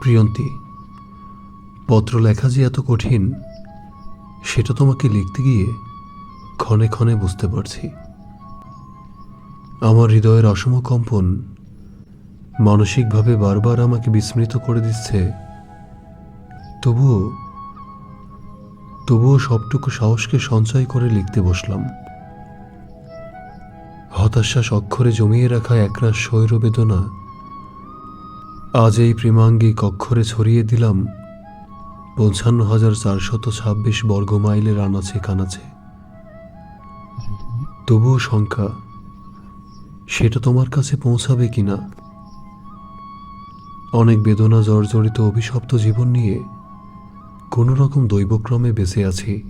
প্রিয়ন্তী পত্র লেখা যে এত কঠিন, সেটা তোমাকে লিখতে গিয়ে ক্ষণে ক্ষণে বুঝতে পারছি। আমার হৃদয়ের অসম কম্পন মানসিকভাবে বারবার আমাকে বিস্মৃত করে দিচ্ছে। তবুও তবুও সবটুকু সাহসকে সঞ্চয় করে লিখতে বসলাম। হতাশ্বাস অক্ষরে জমিয়ে রাখা একরাশ শৈর বেদনা আজ এই প্রেমাঙ্গিক অক্ষরে ছড়িয়ে দিলাম পঞ্চান্ন হাজার চারশত ছাব্বিশ বর্গ মাইলের আনাচে কানাচে তবুও সংখ্যা সেটা তোমার কাছে পৌঁছাবে কিনা? অনেক বেদনা জর্জরিত অভিশপ্ত জীবন নিয়ে কোনো রকম দৈবক্রমে বেঁচে আছি।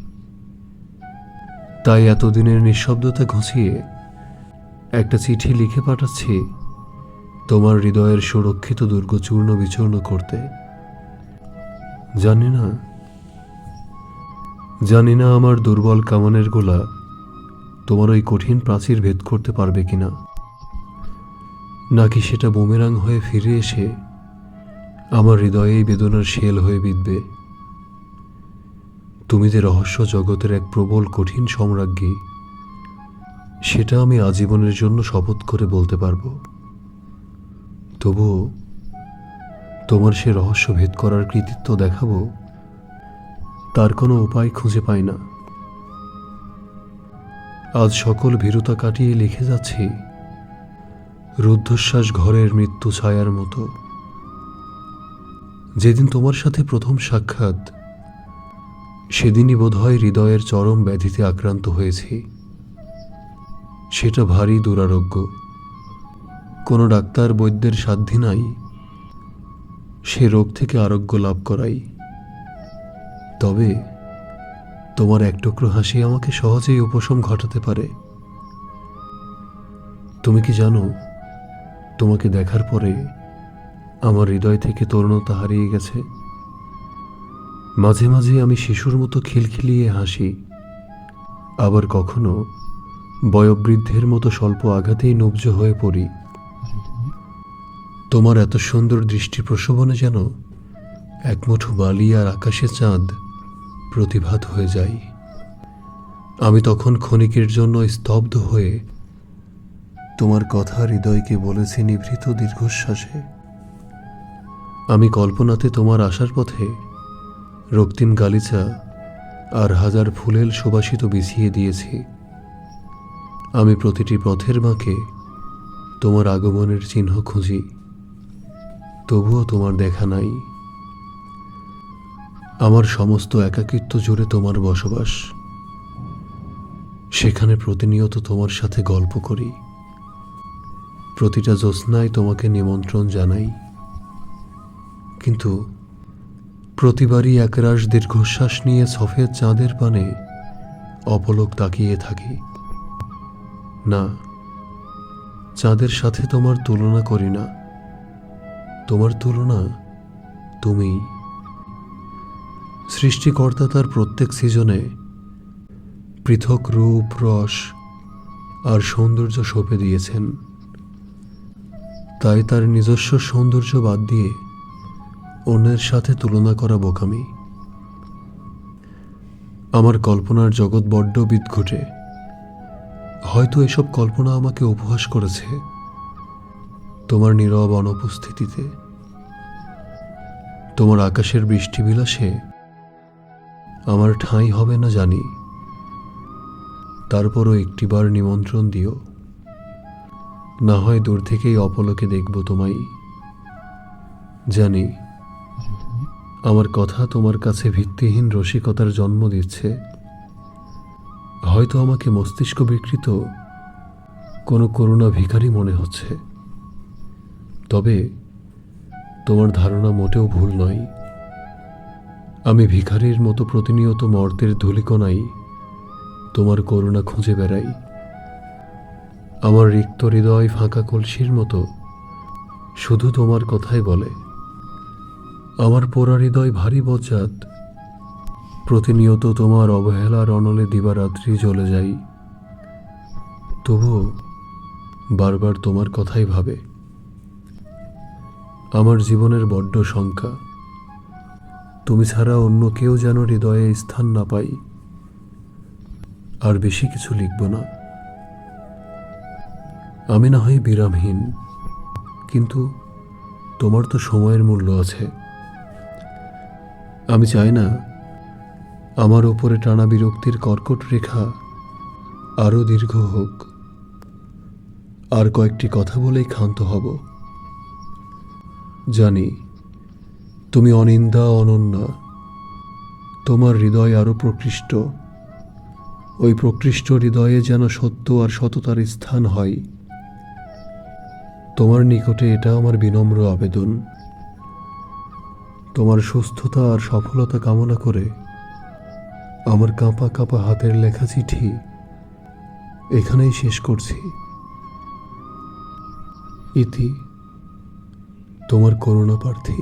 তাই এতদিনের নিঃশব্দতা ঘুচিয়ে একটা চিঠি লিখে পাঠাচ্ছি। তোমার হৃদয়ের সুরক্ষিত দুর্গ চূর্ণ বিচূর্ণ করতে। জানি না। জানি না আমার দুর্বল কামানের গোলা তোমার ওই কঠিন প্রাচীর ভেদ করতে পারবে কিনা। নাকি সেটা বুমেরাং হয়ে ফিরে এসে আমার হৃদয়ে এই বেদনার শেল হয়ে বিঁধবে। তুমি যে রহস্য জগতের এক প্রবল কঠিন সম্রাজ্ঞী, সেটা আমি আজীবনের জন্য শপথ করে বলতে পারব। তবুও তোমার সে রহস্য ভেদ করার কৃতিত্ব দেখাবো, তার কোনো উপায় খুঁজে পাই না। আজ সকল ভীরুতা কাটিয়ে লিখে যাচ্ছি, রুদ্ধশ্বাস ঘরের মৃত্যু ছায়ার মতো। যেদিন তোমার সাথে প্রথম সাক্ষাৎ, সেদিনই বোধহয় হৃদয়ের চরম ব্যাধিতে আক্রান্ত হয়েছি। সেটা ভারী দুরারোগ্য। কোনো ডাক্তার বৈদ্যের সাধ্যি নাই। সে রোগ থেকে আরোগ্য লাভ করাই। তবে তোমার এক টুকরো হাসি আমাকে সহজেই উপশম ঘটাতে পারে। তুমি কি জানো, তোমাকে দেখার পরে আমার হৃদয় থেকে তরুণতা হারিয়ে গেছে। মাঝে মাঝে আমি শিশুর মতো খিলখিলিয়ে হাসি। আবার কখনো বয়োবৃদ্ধের মতো স্বল্প আঘাতেই নবজ হয়ে পড়ি। তোমার এত সুন্দর দৃষ্টি প্রসবনে যেন এক মুঠো বালি আর আকাশে চাঁদ প্রতিভাত হয়ে যায়। আমি তখন ক্ষণিকের জন্য স্তব্ধ হয়ে তোমার কথা হৃদয়কে বলেছি নিভৃত দীর্ঘশ্বাসে। আমি কল্পনাতে তোমার আসার পথে রক্তিম গালিচা আর হাজার ফুলেল সুবাসিত বিছিয়ে দিয়েছি। আমি প্রতিটি পথের বাঁকে তোমার আগমনের চিহ্ন খুঁজি। তবুও তোমার দেখা নাই। আমার সমস্ত একাকিত্ব জুড়ে তোমার বসবাস। সেখানে প্রতিনিয়ত তোমার সাথে গল্প করি। প্রতিটা জ্যোৎস্নায় তোমাকে নিমন্ত্রণ জানাই। কিন্তু প্রতিবারই একরাশ দীর্ঘশ্বাস নিয়ে সফেদ চাঁদের পানে অপলক তাকিয়ে থাকি। না, চাঁদের সাথে তোমার তুলনা করি না। তোমার তুলনা তুমি। সৃষ্টিকর্তা তার প্রত্যেক সিজনে পৃথক রূপ, রস আর সৌন্দর্য সঁপে দিয়েছেন। তাই তার নিজস্ব সৌন্দর্য বাদ দিয়ে অন্যের সাথে তুলনা করা বোকামি। আমার কল্পনার জগৎ বড্ড বিদঘুটে। হয়তো এসব কল্পনা আমাকে উপহাস করেছে। তোমার নীরব অনুপস্থিতিতে তোমার আকাশের বৃষ্টি বিলাসে আমার ঠাঁই হবে না জানি। তারপরও একটিবার নিমন্ত্রণ দিও। না হয় দূর থেকেই অপলকে দেখব তোমায়। জানি, আমার কথা তোমার কাছে ভিত্তিহীন রসিকতার জন্ম দিচ্ছে। হয়তো আমাকে মস্তিষ্ক বিকৃত কোনো করুণা ভিখারি মনে হচ্ছে। তবে তোমার ধারণা মোটেও ভুল নয়। আমি ভিখারির মতো প্রতিনিয়ত মর্তের ধুলিকণাই তোমার করুণা খুঁজে বেড়াই। আমার রিক্ত হৃদয় ফাঁকা কলসির মতো শুধু তোমার কথাই বলে। আমার পোড়া হৃদয় ভারী বজ্জাত। প্রতিনিয়ত তোমার অবহেলার অনলে দিবারাত্রি চলে যাই। তবুও বারবার তোমার কথাই ভাবে। আমার জীবনের বড্ড শঙ্কা। তুমি ছাড়া অন্য কেউ যেন হৃদয়ে স্থান না পাই। আর বেশি কিছু লিখব না। আমি না হয় বিরামহীন, কিন্তু তোমার তো সময়ের মূল্য আছে। আমি চাই না আমার ওপরে টানা বিরক্তির কর্কট রেখা আরও দীর্ঘ হোক। আর কয়েকটি কথা বলেই ক্ষান্ত হব। জানি, তুমি অনিন্দা অনন্যা। তোমার হৃদয় আরও প্রকৃষ্ট। ওই প্রকৃষ্ট হৃদয়ে যেন সত্য আর সততার স্থান হয়। তোমার নিকটে এটা আমার বিনম্র আবেদন। তোমার সুস্থতা আর সফলতা কামনা করে আমার কাঁপা কাঁপা হাতের লেখা চিঠি এখানেই শেষ করছি। ইতি তোমার করুণা প্রার্থী